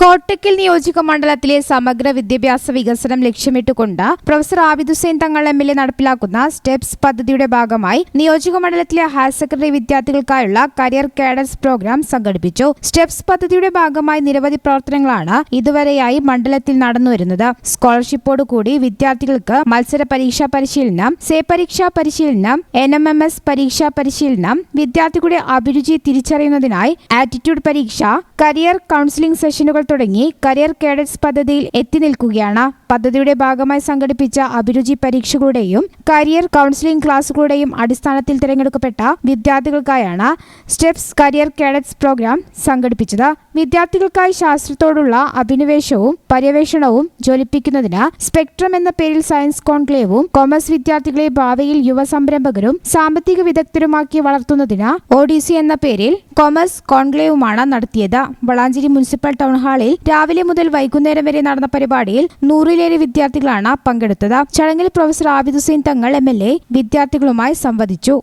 കോട്ടക്കൽ നിയോജക മണ്ഡലത്തിലെ സമഗ്ര വിദ്യാഭ്യാസ വികസനം ലക്ഷ്യമിട്ടുകൊണ്ട് professor Abid Hussain Thangal M L A നടപ്പിലാക്കുന്ന സ്റ്റെപ്സ് പദ്ധതിയുടെ ഭാഗമായി നിയോജക മണ്ഡലത്തിലെ ഹയർ സെക്കൻഡറി വിദ്യാർത്ഥികൾക്കായുള്ള കരിയർ കാഡൻസ് പ്രോഗ്രാം സംഘടിപ്പിച്ചു. സ്റ്റെപ്സ് പദ്ധതിയുടെ ഭാഗമായി നിരവധി പ്രവർത്തനങ്ങളാണ് ഇതുവരെയായി മണ്ഡലത്തിൽ നടന്നുവരുന്നത്. സ്കോളർഷിപ്പോട് കൂടി വിദ്യാർത്ഥികൾക്ക് മത്സര പരീക്ഷാ പരിശീലനം സേ പരീക്ഷാ പരിശീലനം എൻ എം എം എസ് പരീക്ഷാ പരിശീലനം വിദ്യാർത്ഥികളുടെ അഭിരുചി തിരിച്ചറിയുന്നതിനായി ആറ്റിറ്റ്യൂഡ് പരീക്ഷ കരിയർ കൗൺസിലിംഗ് സെഷനുകൾ തുടങ്ങി കരിയർ കേഡറ്റ്സ് പദ്ധതിയിൽ എത്തി നിൽക്കുകയാണ്. പദ്ധതിയുടെ ഭാഗമായി സംഘടിപ്പിച്ച അഭിരുചി പരീക്ഷകളുടെയും കരിയർ കൗൺസിലിംഗ് ക്ലാസുകളുടെയും അടിസ്ഥാനത്തിൽ തിരഞ്ഞെടുക്കപ്പെട്ട വിദ്യാർത്ഥികൾക്കായാണ് സ്റ്റെപ്സ് കരിയർ കേഡറ്റ്സ് പ്രോഗ്രാം സംഘടിപ്പിച്ചത്. വിദ്യാർത്ഥികൾക്കായി ശാസ്ത്രത്തോടുള്ള അഭിനിവേശവും പര്യവേഷണവും ജ്വലിപ്പിക്കുന്നതിന് സ്പെക്ട്രം എന്ന പേരിൽ സയൻസ് കോൺക്ലേവും കൊമേഴ്സ് വിദ്യാർത്ഥികളെ ഭാവിയിൽ യുവ സംരംഭകരും സാമ്പത്തിക വിദഗ്ധരുമാക്കി വളർത്തുന്നതിന് ഒഡിസി എന്ന പേരിൽ കൊമേഴ്സ് കോൺക്ലേവുമാണ് നടത്തിയത്. വളാഞ്ചേരി മുനിസിപ്പൽ ടൗൺ ഹാളിൽ രാവിലെ മുതൽ വൈകുന്നേരം വരെ നടന്ന പരിപാടിയിൽ നൂറിലേറെ വിദ്യാർത്ഥികളാണ് പങ്കെടുത്തത്. ചടങ്ങിൽ professor Abid Hussain Thangal M L A വിദ്യാർത്ഥികളുമായി സംവദിച്ചു.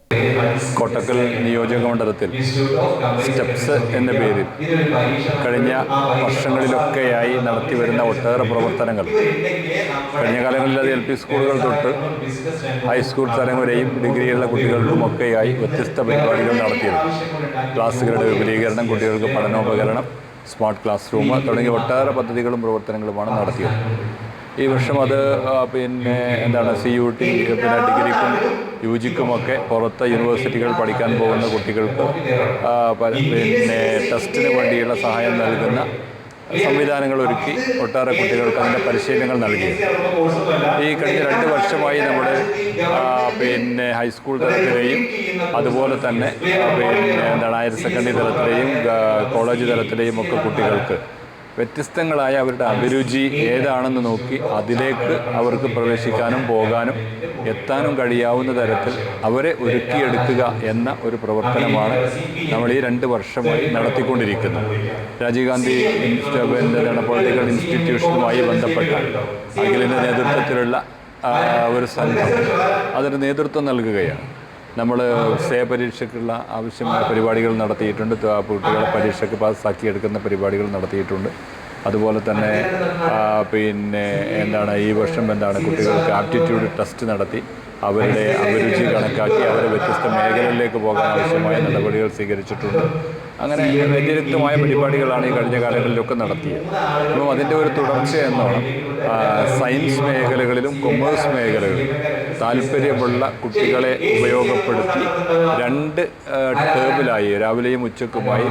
കോട്ടക്കൽ നിയോജക മണ്ഡലത്തിൽ സ്റ്റെപ്സ് എന്ന പേരിൽ കഴിഞ്ഞ വർഷങ്ങളിലൊക്കെയായി നടത്തിവരുന്ന ഒട്ടേറെ പ്രവർത്തനങ്ങൾ. കഴിഞ്ഞ കാലങ്ങളിൽ അത് എൽ പി സ്കൂളുകൾ തൊട്ട് ഹൈസ്കൂൾ തലം വരെയും ഡിഗ്രിയുള്ള കുട്ടികൾക്കുമൊക്കെയായി വ്യത്യസ്ത പരിപാടികൾ നടത്തിയിരുന്നു ക്ലാസ്സുകളുടെ വിപുലീകരണം കുട്ടികൾക്ക് പഠനോപകരണം സ്മാർട്ട് ക്ലാസ് റൂം തുടങ്ങിയ ഒട്ടേറെ പദ്ധതികളും പ്രവർത്തനങ്ങളുമാണ് നടത്തിയത്. ഈ വർഷം അത് പിന്നെ എന്താണ് സി യു ടി പിന്നെ ഡിഗ്രിക്കും യു ജിക്കുമൊക്കെ പുറത്ത് യൂണിവേഴ്സിറ്റികൾ പഠിക്കാൻ പോകുന്ന കുട്ടികൾക്ക് പിന്നെ ടെസ്റ്റിന് വേണ്ടിയുള്ള സഹായം നൽകുന്ന സംവിധാനങ്ങൾ ഒരുക്കി ഒട്ടേറെ കുട്ടികൾക്ക് അതിന്റെ പരിശീലനങ്ങൾ നൽകി. ഈ കഴിഞ്ഞ രണ്ട് വർഷമായി നമ്മുടെ പിന്നെ ഹൈസ്കൂൾ തലത്തിലെയും അതുപോലെ തന്നെ പിന്നെ എന്താണ് ഹയർ സെക്കൻഡറി തലത്തിലെയും കോളേജ് തലത്തിലെയും ഒക്കെ കുട്ടികൾക്ക് വ്യത്യസ്തങ്ങളായ അവരുടെ അഭിരുചി ഏതാണെന്ന് നോക്കി അതിലേക്ക് അവർക്ക് പ്രവേശിക്കാനും പോകാനും എത്താനും കഴിയാവുന്ന തരത്തിൽ അവരെ ഒരുക്കിയെടുക്കുക എന്ന ഒരു പ്രവർത്തനമാണ് നമ്മൾ ഈ രണ്ട് വർഷമായി നടത്തിക്കൊണ്ടിരിക്കുന്നത്. രാജീവ് ഗാന്ധി എന്താണ് പൊളിറ്റിക്കൽ ഇൻസ്റ്റിറ്റ്യൂഷനുമായി ബന്ധപ്പെട്ട അഖിലിന്റെ നേതൃത്വത്തിലുള്ള ഒരു സംഘം അതിന് നേതൃത്വം നൽകുകയാണ്. നമ്മൾ സേ പരീക്ഷയ്ക്കുള്ള ആവശ്യമായ പരിപാടികൾ നടത്തിയിട്ടുണ്ട്. കുട്ടികളെ പരീക്ഷയ്ക്ക് പാസ്സാക്കി എടുക്കുന്ന പരിപാടികൾ നടത്തിയിട്ടുണ്ട്. അതുപോലെ തന്നെ പിന്നെ എന്താണ് ഈ വർഷം എന്താണ് കുട്ടികൾക്ക് ആപ്റ്റിറ്റ്യൂഡ് ടെസ്റ്റ് നടത്തി. അവരുടെ അഭിരുചി കണക്കാക്കി അവരെ വ്യത്യസ്ത മേഖലകളിലേക്ക് പോകാൻ ആവശ്യമായ നടപടികൾ സ്വീകരിച്ചിട്ടുണ്ട്. അങ്ങനെ വ്യതിരിക്തമായ പരിപാടികളാണ് ഈ കഴിഞ്ഞ കാലങ്ങളിലൊക്കെ നടത്തിയത്. അപ്പം അതിന്റെ ഒരു തുടർച്ച എന്നോണം സയൻസ് മേഖലകളിലും കൊമേഴ്സ് മേഖലകളിലും താല്പര്യമുള്ള കുട്ടികളെ ഉപയോഗപ്പെടുത്തി രണ്ട് ടേബിളായി രാവിലെയും ഉച്ചക്കുമായി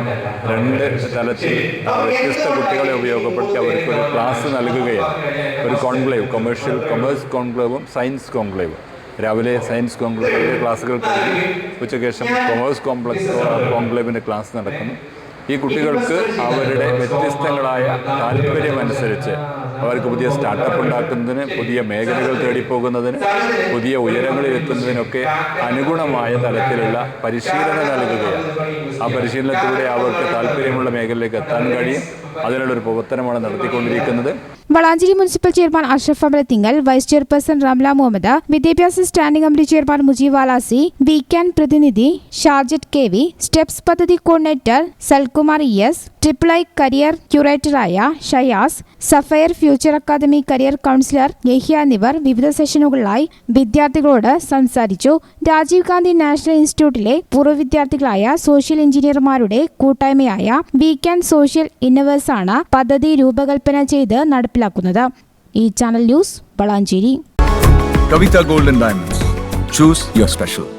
രണ്ട് തലത്തിൽ വ്യത്യസ്ത കുട്ടികളെ ഉപയോഗപ്പെടുത്തി അവർക്ക് ഒരു ക്ലാസ് നൽകുകയാണ്. ഒരു കോൺക്ലേവ് കൊമേഴ്ഷ്യൽ കൊമേഴ്സ് കോൺക്ലേവും സയൻസ് കോൺക്ലേവും. രാവിലെ സയൻസ് കോൺക്ലേവിന്റെ ക്ലാസ്സുകൾ കഴിഞ്ഞ് ഉച്ചയ്ക്ക് ശേഷം കൊമേഴ്സ് കോംപ്ലക്സ് കോൺക്ലേവിന്റെ ക്ലാസ് നടക്കുന്നു. ഈ കുട്ടികൾക്ക് അവരുടെ വ്യത്യസ്തങ്ങളായ താല്പര്യമനുസരിച്ച് അവർക്ക് പുതിയ സ്റ്റാർട്ടപ്പ് ഉണ്ടാക്കുന്നതിന് പുതിയ മേഖലകൾ തേടിപ്പോകുന്നതിന് പുതിയ ഉയരങ്ങളിൽ എത്തുന്നതിനൊക്കെ അനുഗുണമായ തലത്തിലുള്ള പരിശീലനം നൽകുകയാണ്. ആ പരിശീലനത്തിലൂടെ അവർക്ക് താല്പര്യമുള്ള മേഖലയിലേക്ക് എത്താൻ കഴിയും. അതിനുള്ളൊരു പ്രവർത്തനമാണ് നടത്തിക്കൊണ്ടിരിക്കുന്നത്. Valanchery municipal chairman Ashraf Thingal vice chairperson Ramla Muhammad വിദ്യാഭ്യാസ standing committee chairman Mujeeb Valasi can പ്രതിനിധി ഷാർജറ്റ് കെ വി സ്റ്റെപ്സ് പദ്ധതി coordinator Salkumar E S triple I career ക്യൂറേറ്ററായ Shayas Sapphire Future Academy career counsellor Yahya എന്നിവർ വിവിധ സെഷനുകളിലായി വിദ്യാർത്ഥികളോട് സംസാരിച്ചു. Rajeev Gandhi national ഇൻസ്റ്റിറ്റ്യൂട്ടിലെ പൂർവ വിദ്യാർത്ഥികളായ social എഞ്ചിനീയർമാരുടെ കൂട്ടായ്മയായ വീക്കാൻ സോഷ്യൽ ഇന്നവേഴ്സാണ് പദ്ധതി രൂപകൽപ്പന ചെയ്ത് നടപ്പിലാക്കുന്നത്. ഈ channel news Valanchery. Kavitha Golden Diamonds choose your special.